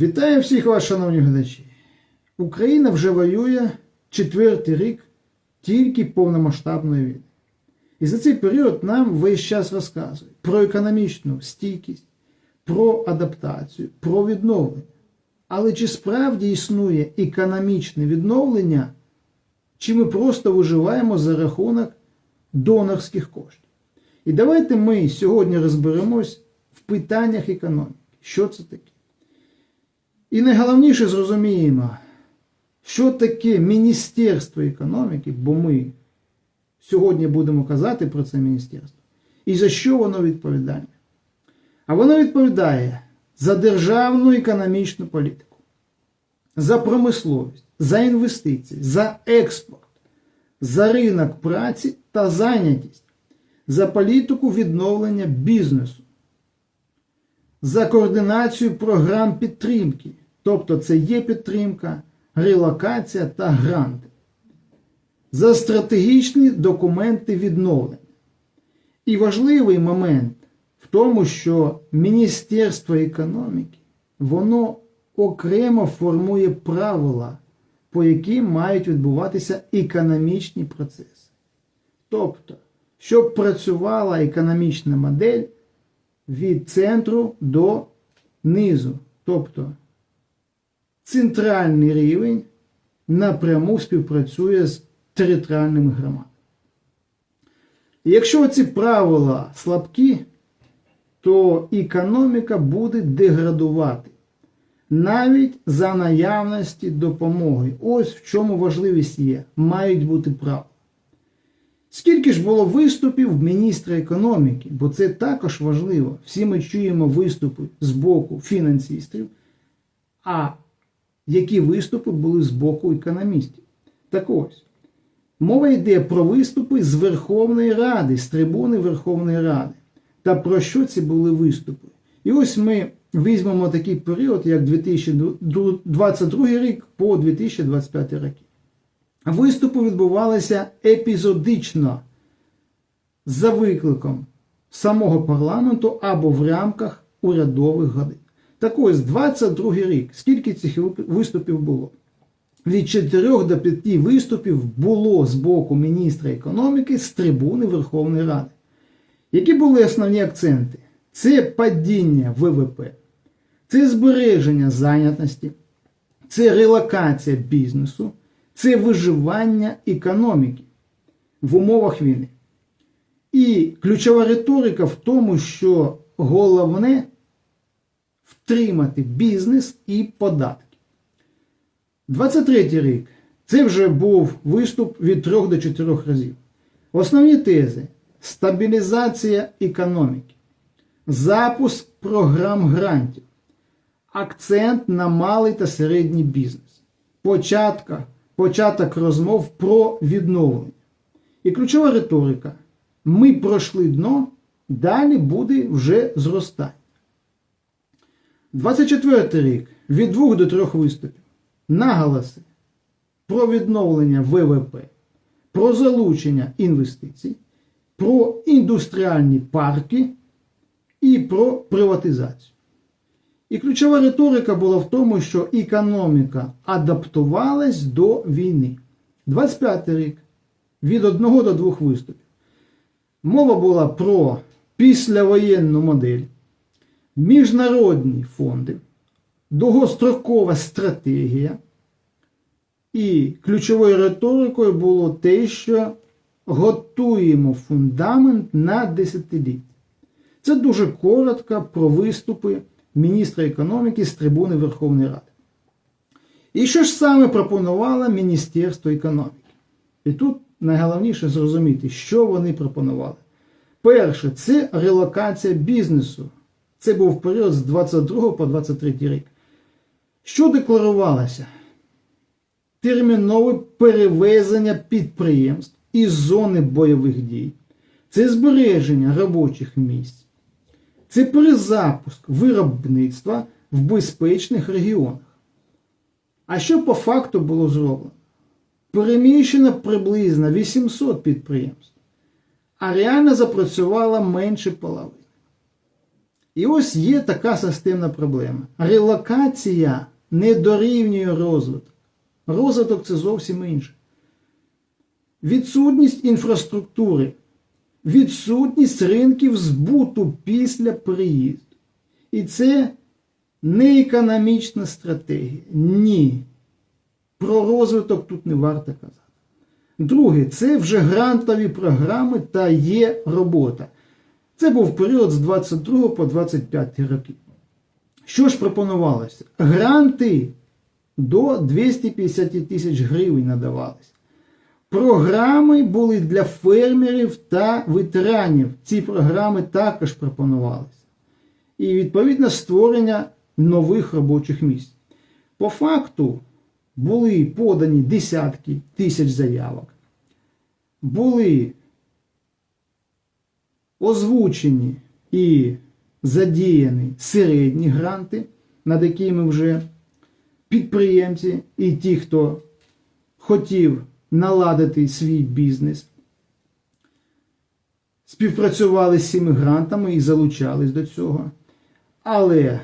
Вітаю всіх вас, шановні глядачі. Україна вже воює четвертий рік тільки повномасштабної війни. І за цей період нам весь час розказують про економічну стійкість, про адаптацію, про відновлення. Але чи справді існує економічне відновлення, чи ми просто виживаємо за рахунок донорських коштів? І давайте ми сьогодні розберемось в питаннях економіки. Що це таке? І найголовніше зрозуміємо, що таке Міністерство економіки, бо ми сьогодні будемо казати про це міністерство, і за що воно відповідальне. А воно відповідає за державну економічну політику, за промисловість, за інвестиції, за експорт, за ринок праці та зайнятість, за політику відновлення бізнесу, за координацію програм підтримки, тобто це є підтримка, релокація та гранти, за стратегічні документи відновлення. І важливий момент в тому, що Міністерство економіки воно окремо формує правила, по яким мають відбуватися економічні процеси. Тобто, щоб працювала економічна модель від центру до низу. Тобто центральний рівень напряму співпрацює з територіальними громадами. Якщо ці правила слабкі, то економіка буде деградувати навіть за наявності допомоги. Ось в чому важливість є. Мають бути правила. Скільки ж було виступів міністра економіки, бо це також важливо. Всі ми чуємо виступи з боку фінансистів, а які виступи були з боку економістів. Так ось, мова йде про виступи з Верховної Ради, з трибуни Верховної Ради. Та про що ці були виступи? І ось ми візьмемо такий період, як 2022 рік по 2025 роки. Виступи відбувалися епізодично за викликом самого парламенту або в рамках урядових годин. Так ось, 22 рік, скільки цих виступів було? Від 4 до 5 виступів було з боку міністра економіки з трибуни Верховної Ради. Які були основні акценти? Це падіння ВВП, це збереження зайнятості, це релокація бізнесу, це виживання економіки в умовах війни. І ключова риторика в тому, що головне втримати бізнес і податки. 23 рік це вже був виступ від 3 до 4 разів. Основні тези стабілізація економіки, запуск програм грантів, акцент на малий та середній бізнес, початка, початок розмов про відновлення. І ключова риторика: ми пройшли дно, далі буде вже зростання. 24 рік від 2 до 3 виступів. Наголоси про відновлення ВВП, про залучення інвестицій, про індустріальні парки і про приватизацію. І ключова риторика була в тому, що економіка адаптувалась до війни. 25 рік від 1 до 2 виступів. Мова була про післявоєнну модель, міжнародні фонди, довгострокова стратегія. І ключовою риторикою було те, що готуємо фундамент на десятиліття. Це дуже коротко про виступи міністра економіки з трибуни Верховної Ради. І що ж саме пропонувало Міністерство економіки? І тут найголовніше зрозуміти, що вони пропонували. Перше, це релокація бізнесу. Це був період з 22 по 23 рік. Що декларувалося? Термінове перевезення підприємств із зони бойових дій. Це збереження робочих місць. Це перезапуск виробництва в безпечних регіонах. А що по факту було зроблено? Переміщено приблизно 800 підприємств, а реально запрацювало менше половини. І ось є така системна проблема. Релокація не дорівнює розвиток. Розвиток це зовсім інше. Відсутність інфраструктури, відсутність ринків збуту після приїзду. І це не економічна стратегія.Ні. Про розвиток тут не варто казати. Друге, це вже грантові програми та є робота. Це був період з 22 по 25 роки. Що ж пропонувалося? Гранти до 250 тисяч гривень надавалися. Програми були для фермерів та ветеранів. Ці програми також пропонувалися. І відповідно створення нових робочих місць. По факту були подані десятки тисяч заявок. Були озвучені і задіяні середні гранти, над якими вже підприємці і ті, хто хотів наладити свій бізнес, співпрацювали з цими грантами і залучались до цього. Але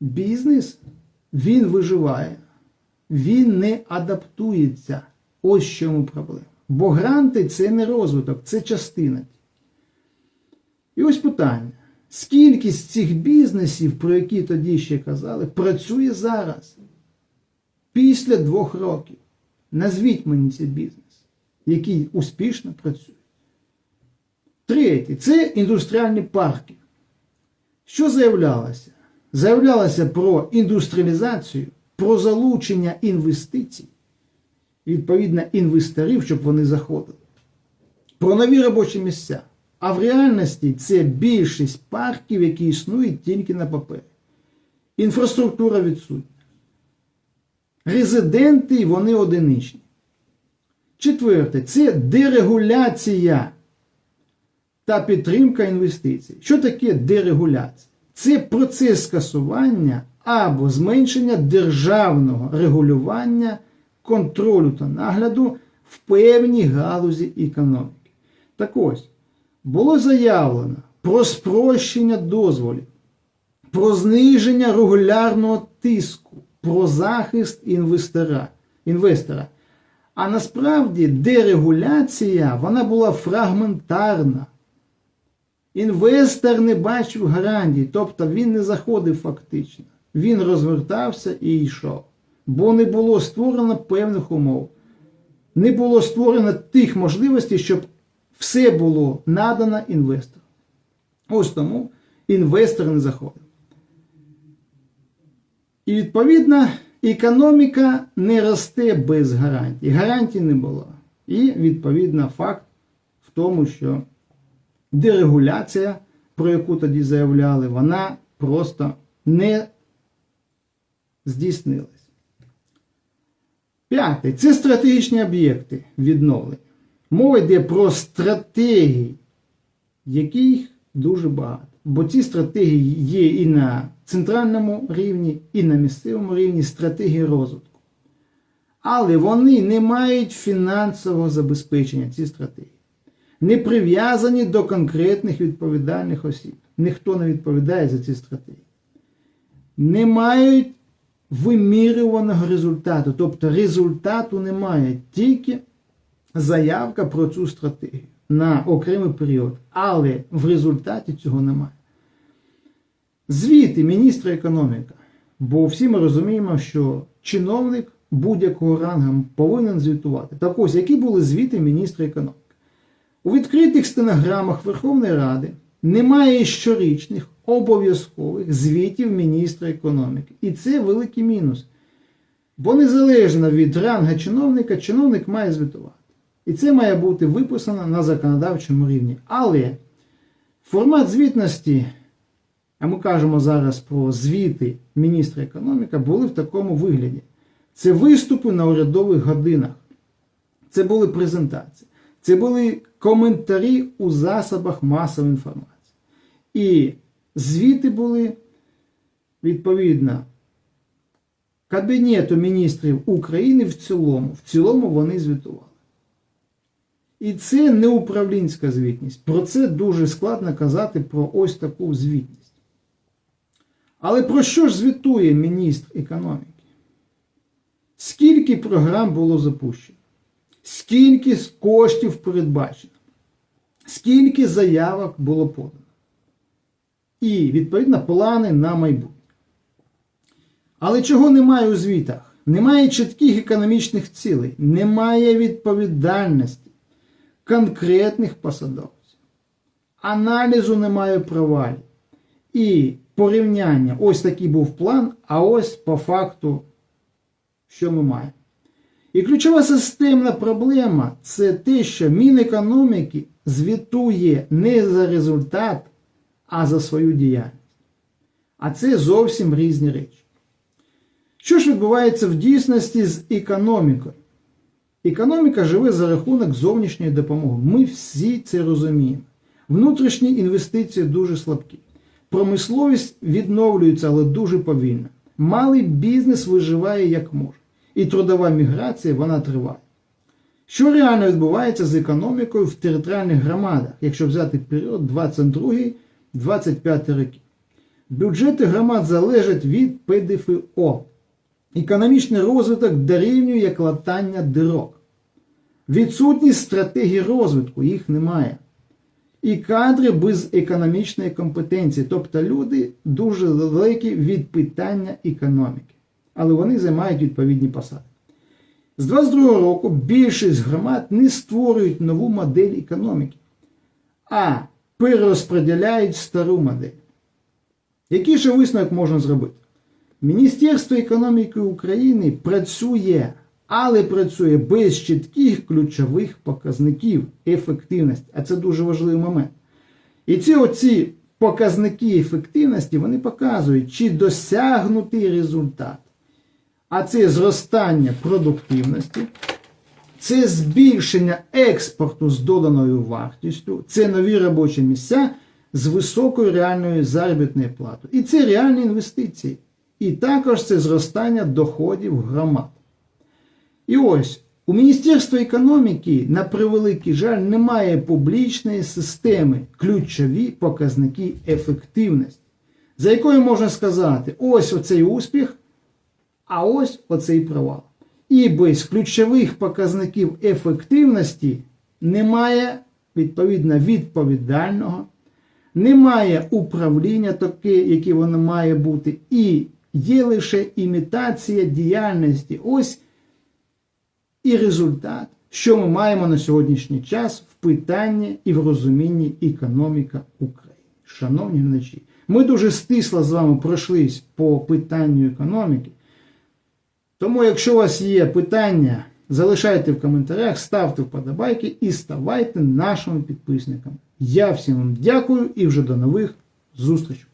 бізнес він виживає, він не адаптується. Ось чому проблема. Бо гранти це не розвиток, це частина. І ось питання: скільки з цих бізнесів, про які тоді ще казали, працює зараз? Після двох років. Назвіть мені цей бізнес, який успішно працює. Третє це індустріальні парки. Що заявлялося? Заявлялося про індустріалізацію, про залучення інвестицій, відповідно, інвесторів, щоб вони заходили, про нові робочі місця. А в реальності це більшість парків, які існують тільки на папері. Інфраструктура відсутня. Резиденти вони одиничні. Четверте, це дерегуляція та підтримка інвестицій. Що таке дерегуляція? Це процес скасування або зменшення державного регулювання, контролю та нагляду в певній галузі економіки. Так ось, було заявлено про спрощення дозволів, про зниження регулярного тиску, про захист інвестора. інвестора. А насправді дерегуляція вона була фрагментарна. Інвестор не бачив гарантій, тобто він не заходив фактично. Він розвертався і йшов. Бо не було створено певних умов. Не було створено тих можливостей, щоб все було надано інвестору. Ось тому інвестор не заходив. І відповідно економіка не росте без гарантій. Гарантій не було. І відповідно факт в тому, що дерегуляція, про яку тоді заявляли, вона просто не здійснилась. П'яте це стратегічні об'єкти відновлення. Мова йде про стратегії, яких дуже багато. Бо ці стратегії є і на центральному рівні, і на місцевому рівні стратегії розвитку. Але вони не мають фінансового забезпечення, ці стратегії. Не прив'язані до конкретних відповідальних осіб. Ніхто не відповідає за ці стратегії. Не мають вимірюваного результату. Тобто результату немає, тільки заявка про цю стратегію на окремий період. Але в результаті цього немає. Звіти міністра економіки. Бо всі ми розуміємо, що чиновник будь-якого рангу повинен звітувати. Так ось, які були звіти міністра економіки? У відкритих стенограмах Верховної Ради немає щорічних обов'язкових звітів міністра економіки. І це великий мінус. Бо незалежно від рангу чиновника, чиновник має звітувати. І це має бути виписано на законодавчому рівні. Але формат звітності, а ми кажемо зараз про звіти міністра економіки, були в такому вигляді. Це виступи на урядових годинах. Це були презентації. Це були коментарі у засобах масової інформації. І звіти були відповідно Кабінету міністрів України в цілому. В цілому вони звітували. І це не управлінська звітність. Про це дуже складно казати про ось таку звітність. Але про що ж звітує міністр економіки? Скільки програм було запущено? Скільки коштів передбачено? Скільки заявок було подано? І, відповідно, плани на майбутнє. Але чого немає у звітах? Немає чітких економічних цілей, немає відповідальності конкретних посадовців. Аналізу немає провалів. І порівняння. Ось такий був план, а ось по факту, що ми маємо. І ключова системна проблема це те, що Мінекономіки звітує не за результат, а за свою діяльність. А це зовсім різні речі. Що ж відбувається в дійсності з економікою? Економіка живе за рахунок зовнішньої допомоги. Ми всі це розуміємо. Внутрішні інвестиції дуже слабкі. Промисловість відновлюється, але дуже повільно. Малий бізнес виживає як може. І трудова міграція вона триває. Що реально відбувається з економікою в територіальних громадах, якщо взяти період 22-25 роки? Бюджети громад залежать від ПДФО. Економічний розвиток дорівнює як латання дирок. Відсутність стратегії розвитку, їх немає. І кадри без економічної компетенції, тобто люди дуже далекі від питання економіки. Але вони займають відповідні посади. З 22 року більшість громад не створюють нову модель економіки, а перерозподіляють стару модель. Який же висновок можна зробити? Міністерство економіки України працює, але працює без чітких ключових показників ефективності. А це дуже важливий момент. І ці оці показники ефективності вони показують, чи досягнутий результат. А це зростання продуктивності, це збільшення експорту з доданою вартістю, це нові робочі місця з високою реальною заробітною платою. І це реальні інвестиції. І також це зростання доходів громад. І ось у Міністерства економіки, на превеликий жаль, немає публічної системи ключові показники ефективності, за якою можна сказати, ось оцей успіх, а ось оцей провал. І без ключових показників ефективності немає відповідно відповідального, немає управління таке, яке воно має бути, і є лише імітація діяльності. Ось і результат, що ми маємо на сьогоднішній час в питанні і в розумінні економіка України. Шановні глядачі, ми дуже стисло з вами пройшлись по питанню економіки. Тому, якщо у вас є питання, залишайте в коментарях, ставте вподобайки і ставайте нашими підписниками. Я всім вам дякую і вже до нових зустрічей.